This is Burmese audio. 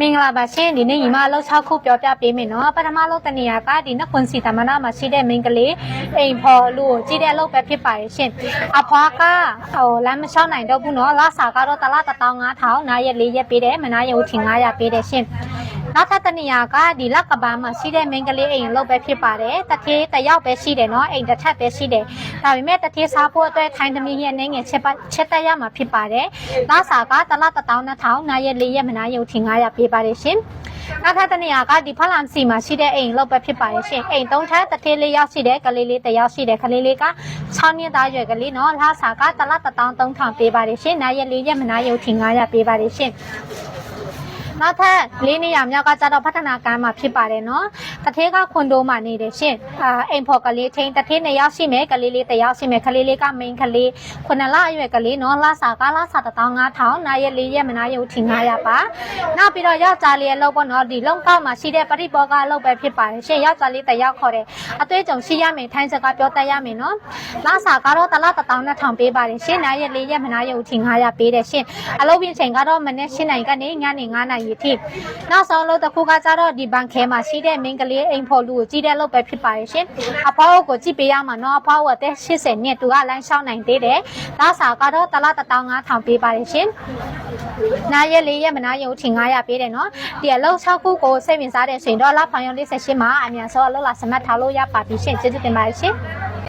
မင်္ဂလာပါရှင်ဒီနေ့ညီမအလုပ်6ခုပြောပြပေးမယ်နော်ပထမလုပ်တဲ့နေရာကဒီနကွန်စီသမနာမှာရှိတဲ့မင်္ဂလေးအိမ်ဖော်လူကိုကြည့်တဲ့အလုပ်ပဲဖြစ်ပါတယ်ရှင်အဖွားကဟိုလမ်းမလျှောက်နိုင်တော့ဘူးနော်လာစာကတော့တစ်လား15000နားရက်၄ရက်ပေးတယ်မနာရက်ဦးထင်900ပေးတယ်ရှင် နောက်ထပ်တစ်နေရာကဒီလက်ကပန်းမှာရှိတဲ့မင်္ဂလေးအိမ်အလုပ်ပဲဖြစ်ပါတယ်တတိတစ်ယောက်ပဲရှိတယ်နော်အိမ်တစ်ထပ်ပဲရှိတယ်ဒါပေမဲ့တတိစားဖို့အတွက်ထိုင်းသမီးရဲ့နေငယ်ချက်ပတ်ချက်တက်ရမှာဖြစ်ပါတယ်လာစာကတစ်လား12000နားရက်၄ရက်မနာရက်ဦးထင်900ပေးပါတယ်ရှင်နောက်ထပ်တစ်နေရာကဒီဖလမ်စီမှာရှိတဲ့အိမ်လောက်ပဲဖြစ်ပါရဲ့ရှင်အိမ်သုံးထပ်တစ်ထေးလေးရောက်ရှိတဲ့ကလေးလေးတစ်ယောက်ရှိတဲ့ကလေးလေးက6နှစ်သားရွယ်ကလေးနော်လှစာကတစ်လ13000ပေးပါတယ်ရှင်နားရက်လေးရက်မနာရုပ်ထင်900ပေးပါတယ်ရှင် နောက်ထပ်၄နေရာမြောက်ကကျတော့ဖတ်ထနာကမ်းမှာဖြစ်ပါတယ်နော်တထဲကခွန်တိုးမှာနေတယ်ရှင်အာအိမ်ဖော်ကလေးချင်းတထဲနှစ်ယောက်ရှိမယ်ကလေးလေးတစ်ယောက်ရှိမယ်ကလေးလေးကမိန်ကလေးခုနှစ်လအရွယ်ကလေးနော်လစာကလစာ15000နာရက်၄ရက်မနာရက်ထင်900ပါနောက်ပြီးတော့ယောက်ျားလေးရဲ့လောက်ပေါ့နော်ဒီလုံကောက်မှာရှိတဲ့ပရိဘောဂအလုပ်ပဲဖြစ်ပါတယ်ရှင်ယောက်ျားလေးတစ်ယောက်ခေါ်တယ်အသွေးကြုံရှိရမယ်ထိုင်းစကားပြောတတ်ရမယ်နော်လစာကတော့တလ12000ပေးပါတယ်ရှင်နာရက်၄ရက်မနာရက်ထင်900ပေးတယ်ရှင်အလုပ်ပြင်ချိန်ကတော့မနေ့၈နိုင်ကနေညနေ9နိုင်ရီထိနောက်ဆုံးလို့တစ်ခုကကြတော့ဒီဘန်ခဲမှာရှိတဲ့မင်းကလေးအိမ်ဖော်လူကိုကြည့်တဲ့အလုပ်ပဲဖြစ်ပါတယ်ရှင်အဖေါကိုကြည့်ပေးရမှာနော်အဖေါကအသက်80နှစ်သူကလမ်းလျှောက်နိုင်သေးတယ်လှစာကတော့တစ်လ15000ပေးပါတယ်ရှင်နားရက်လေးရက်မနာရုံထင်900ပေးတယ်နော်ဒီအလုံး6ခုကိုစိတ်ဝင်စားတဲ့ဆိုရင်တော့လာဖောင်ရုံ48မှာအမြန်ဆုံးအလုံးလာစမတ်ထားလို့ရပါပြီရှင်ကျေးဇူးတင်ပါတယ်ရှင်